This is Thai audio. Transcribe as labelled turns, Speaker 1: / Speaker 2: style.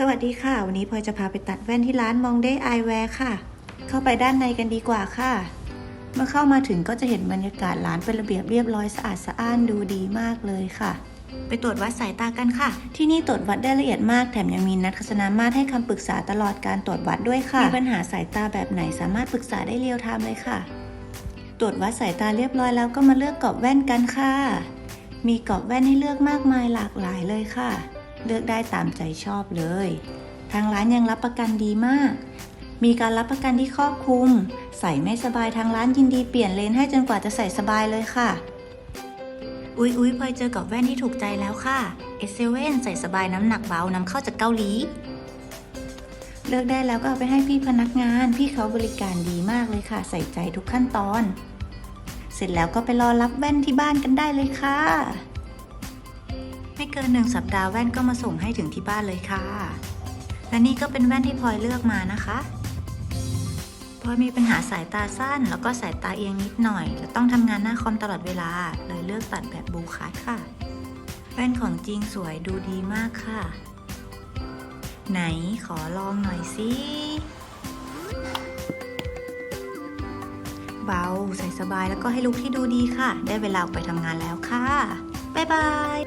Speaker 1: สวัสดีค่ะ วันนี้พลอยจะพาไปตัดแว่นที่ร้านมองได้ไอแวร์ค่ะ เข้าไปด้านในกันดีกว่าค่ะ เมื่อเข้ามาถึงก็จะเห็นบรรยากาศร้านเป็นระเบียบเรียบร้อยสะอาดสะอ้านดูดีมากเลยค่ะ ไปตรวจวัดสายตากันค่ะ ที่นี่ตรวจวัดได้ละเอียดมากแถมยังมีนักทัศนามาตรให้คำปรึกษาตลอดการตรวจวัดด้วยค่ะ มีปัญหาสายตาแบบไหนสามารถปรึกษาได้เรียวไทม์เลยค่ะ ตรวจวัดสายตาเรียบร้อยแล้วก็มาเลือกกรอบแว่นกันค่ะ มีกรอบแว่นให้เลือกมากมายหลากหลายเลยค่ะ เลือกได้ตามใจชอบเลย ทางร้านยังรับประกันดีมาก มีการรับประกันที่ครอบคลุม ใส่ไม่สบายทางร้านยินดีเปลี่ยนเลนให้จนกว่าจะใส่สบายเลยค่ะ อุ๊ยอุ๊ยพลอยเจอกรอบแว่นที่ถูกใจแล้วค่ะเอเซเว่นใส่สบายน้ำหนักเบานำเข้าจากเกาหลีเลือกได้แล้วก็เอาไปให้พี่พนักงาน พี่เขาบริการดีมากเลยค่ะ ใส่ใจทุกขั้นตอน เสร็จแล้วก็ไปรอรับแว่นที่บ้านกันได้เลยค่ะ เกินหนึ่งสัปดาห์แว่นก็มาส่งให้ถึงที่บ้านเลยค่ะ และนี่ก็เป็นแว่นที่พลอยเลือกมานะคะพลอยมีปัญหาสายตาสั้น แล้วก็สายตาเอียงนิดหน่อยและต้องทำงานหน้าคอมตลอดเวลา เลยเลือกตัดแบบบูคัสค่ะ แว่นของจริงสวยดูดีมากค่ะ ไหนขอลองหน่อยสิเบาใส่สบายแล้วก็ให้ลุกที่ดูดีค่ะ ได้เวลาออกไปทำงานแล้วค่ะ บ๊ายบาย